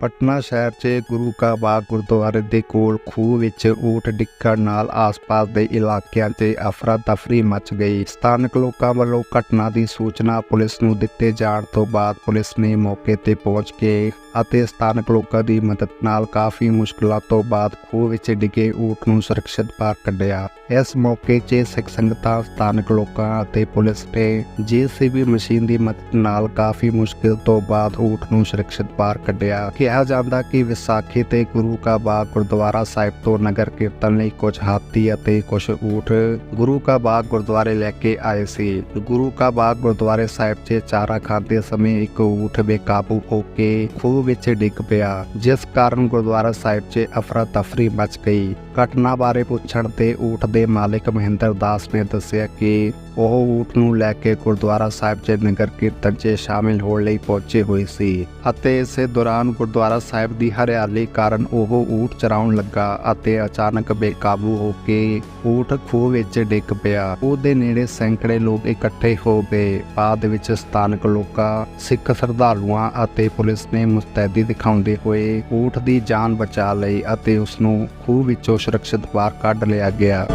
ਪਟਨਾ ਸ਼ਹਿਰ 'ਚ ਗੁਰੂ ਕਾ ਬਾਗ ਗੁਰਦੁਆਰੇ ਦੇ ਕੋਲ ਖੂਹ ਵਿੱਚ ਊਠ ਡਿੱਗਣ ਨਾਲ ਆਸ-ਪਾਸ ਦੇ ਇਲਾਕਿਆਂ 'ਤੇ ਅਫਰਾ ਤਫਰੀ ਮਚ ਗਈ। ਸਥਾਨਕ ਲੋਕਾਂ ਵੱਲੋਂ ਘਟਨਾ ਦੀ ਸੂਚਨਾ ਪੁਲਿਸ ਨੂੰ ਦਿੱਤੇ ਜਾਣ ਤੋਂ ਬਾਅਦ ਪੁਲਿਸ ਨੇ ਮੌਕੇ ਤੇ ਪਹੁੰਚ ਕੇ ਅਤੇ ਸਥਾਨਕ ਲੋਕਾਂ ਦੀ ਮਦਦ ਨਾਲ ਕਾਫੀ ਮੁਸ਼ਕਲਾਂ ਤੋਂ ਬਾਅਦ ਖੂਹ ਵਿੱਚ ਡਿੱਗੇ ਊਠ ਨੂੰ ਸੁਰੱਖਿਅਤ ਬਾਹਰ ਕੱਢਿਆ। ਇਸ ਮੌਕੇ 'ਚ ਸਿੱਖ ਸੰਗਤਾਂ, ਸਥਾਨਕ ਲੋਕਾਂ ਅਤੇ ਪੁਲਿਸ ਨੇ ਜੀਸੀਬੀ ਮਸ਼ੀਨ ਦੀ ਮਦਦ ਨਾਲ ਕਾਫੀ ਮੁਸ਼ਕਿਲ ਤੋਂ ਬਾਅਦ ਊਠ ਨੂੰ ਸੁਰੱਖਿਅਤ ਬਾਹਰ ਕੱਢਿਆ। ਕਿਹਾ ਜਾਂਦਾ ਕਿ ਵਿਸਾਖੀ ਤੇ ਗੁਰੂ ਕਾ ਬਾਗ ਗੁਰਦੁਆਰਾ ਸਾਹਿਬ ਤੋਂ ਨਗਰ ਕੀਰਤਨ ਲਈ ਕੁਝ ਹਾਥੀ ਅਤੇ ਕੁਝ ਊਠ ਗੁਰੂ ਕਾ ਬਾਗ ਗੁਰਦੁਆਰੇ ਲੈ ਕੇ ਆਏ ਸੀ। ਗੁਰੂ ਕਾ ਬਾਗ ਗੁਰਦੁਆਰੇ ਸਾਹਿਬ 'ਚ ਚਾਰਾ ਖਾਂਦੇ ਸਮੇਂ ਇੱਕ ਊਠ ਬੇਕਾਬੂ ਹੋ ਕੇ ਖੂਹ ਵਿੱਚ ਡਿੱਗ ਪਿਆ। ਜਿਸ ਕਾਰਨ ਗੁਰਦੁਆਰਾ ਸਾਹਿਬ 'ਚ ਅਫਰਾ ਤਫਰੀ ਮਚ ਗਈ। ਘਟਨਾ ਬਾਰੇ ਪੁੱਛਣ ਤੇ ਊਠ ਦੇ ਮਾਲਕ ਮਹਿੰਦਰ ਦਾਸ ਨੇ ਦੱਸਿਆ ਕਿ ਉਹ ਊਠ ਨੂੰ ਲੈ ਕੇ ਗੁਰਦੁਆਰਾ ਸਾਹਿਬ 'ਚ ਨਗਰ ਕੀਰਤਨ 'ਚ ਸ਼ਾਮਿਲ ਹੋਣ ਲਈ ਪਹੁੰਚੇ ਹੋਏ ਸੀ ਅਤੇ ਇਸੇ ਦੌਰਾਨ ਗੁਰਦੁਆਰਾ ਸਾਹਿਬ ਦੀ ਹਰਿਆਲੀ ਕਾਰਨ ਉਹ ਊਠ ਚਰਾਉਣ ਲੱਗਾ ਅਤੇ ਅਚਾਨਕ ਬੇਕਾਬੂ ਹੋ ਕੇ ਊਠ ਖੂਹ ਵਿੱਚ ਡਿੱਗ ਪਿਆ। ਉਹਦੇ ਨੇੜੇ ਸੈਂਕੜੇ ਲੋਕ ਇਕੱਠੇ ਹੋ ਗਏ। ਬਾਅਦ ਵਿੱਚ ਸਥਾਨਕ ਲੋਕਾਂ, ਸਿੱਖ ਸ਼ਰਧਾਲੂਆਂ ਅਤੇ ਪੁਲਿਸ ਨੇ ਮੁਸਤੈਦੀ ਦਿਖਾਉਂਦੇ ਹੋਏ ਊਠ ਦੀ ਜਾਨ ਬਚਾ ਲਈ ਅਤੇ ਉਸ ਨੂੰ ਖੂਹ ਵਿੱਚੋਂ ਸੁਰੱਖਿਅਤ ਬਾਹਰ ਕੱਢ ਲਿਆ ਗਿਆ।